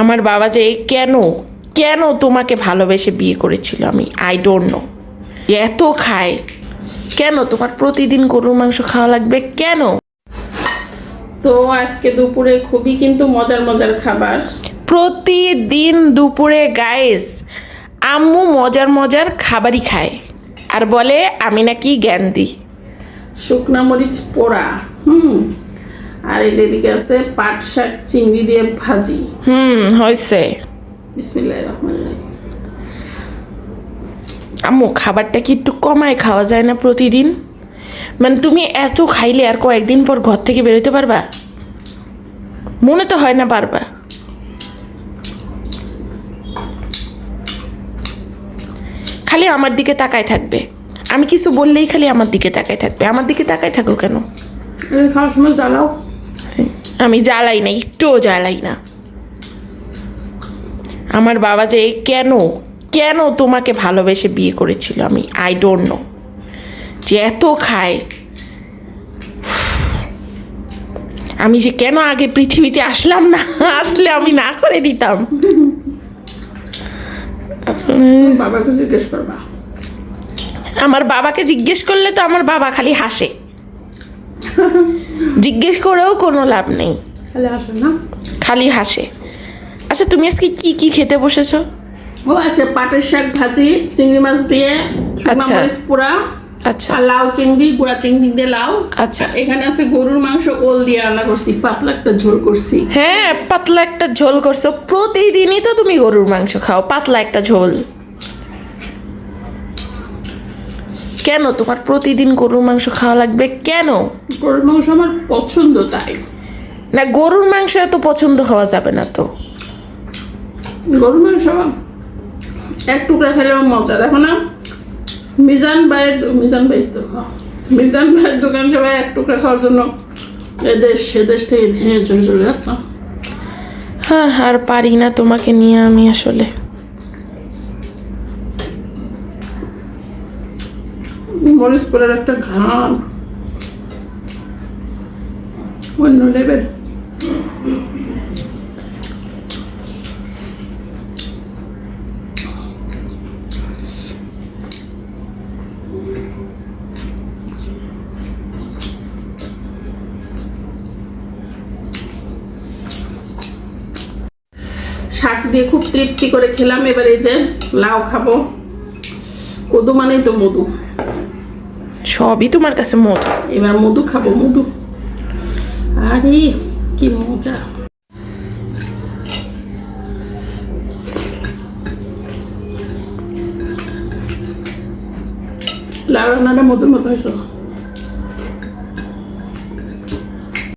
আমার বাবা যে কেন? কেন তোমাকে ভালোবেসে বিয়ে করেছিল আমি? আই ডোন্ট নো এত খায়। কেন? তোমার প্রতিদিন গরুর মাংস খাওয়া লাগবে? কেন? তো আজকে দুপুরে খুবই কিন্তু মজার মজার খাবার। প্রতিদিন দুপুরে গাইস আম্মু মজার মজার খাবারই খায়। আর বলে আমি নাকি জ্ঞান দিই। শুকনা মরিচ পোড়া। হুম। আর এই যেদিকে আছে পাট শাক চিংড়ি দিয়ে ভাজি। হুম হয়েছে বিসমিল্লাহ রহমান আম্মু খাবারটা কি একটু কমায় খাওয়া যায় না প্রতিদিন? মানে তুমি এত খাইলে আর কয়েকদিন পর ঘর থেকে বেরোতে পারবা? মনে তো হয় না পারবা। খালি আমার দিকে তাকায় থাকবে। আমি কিছু বললেই খালি আমার দিকে তাকায় থাকবে। আমার দিকে তাকায় থাকো কেন? খাওয়ার সময় জ্বালাও। আমি জ্বালাই না একটুও জ্বালাই না। আমার বাবা যে কেন কেন তোমাকে ভালোবেসে বিয়ে করেছিল আমি? আই ডোন্ট নো যে এত খায়। আমি যে কেন আগে পৃথিবীতে আসলাম না আসলে আমি না করে দিতাম। বাবাকে জিজ্ঞেস করবা। আমার বাবাকে জিজ্ঞেস করলে তো আমার বাবা খালি হাসে। জিজ্ঞেস করেও কোনো লাভ নেই। খালি হাসে আচ্ছা তুমি আজকে কি কি খেতে বসেছো? ও আছে পাটের শাক ভাজি চিংড়ি মাছ দিয়ে আচ্ছা। পোড়া আচ্ছা। আর লাউ চিংড়ি গুঁড়া চিংড়ি দিয়ে লাউ। আচ্ছা। এখানে আছে গরুর মাংস ওল দিয়ে রান্না করছি পাতলা একটা ঝোল করছি। হ্যাঁ পাতলা একটা ঝোল করছ। প্রতিদিনই তো তুমি গরুর মাংস খাও পাতলা একটা ঝোল। কেন তোমার প্রতিদিন গরুর মাংস খাওয়া লাগবে? কেন? গরুর মাংস আমার পছন্দ তাই। না গরুর মাংস এত পছন্দ হওয়া যাবে না তো। গরুর মাংস এক টুকরা খেলেও মজা। দেখো না মিজান ভাইয়ের মিজান ভাই তো। মিজান ভাইয়ের দোকান সবাই এক টুকরা খাওয়ার জন্য এদেশ সেদেশ থেকে ভেঙে চলে চলে যাচ্ছে। হ্যাঁ আর পারি না তোমাকে নিয়ে আমি আসলে। মরিচ পোড়ার একটা ঘ্রাণ অন্য লেভেল শাক দিয়ে খুব তৃপ্তি করে খেলাম, এবার এই যে লাউ খাব। কদু মানেই তো মধু। সবই তোমার কাছে মধু। এবার মধু খাব, মধু। আরে, কি মজা। লাউ রান্নাটা মধুর মতো হয়েছে।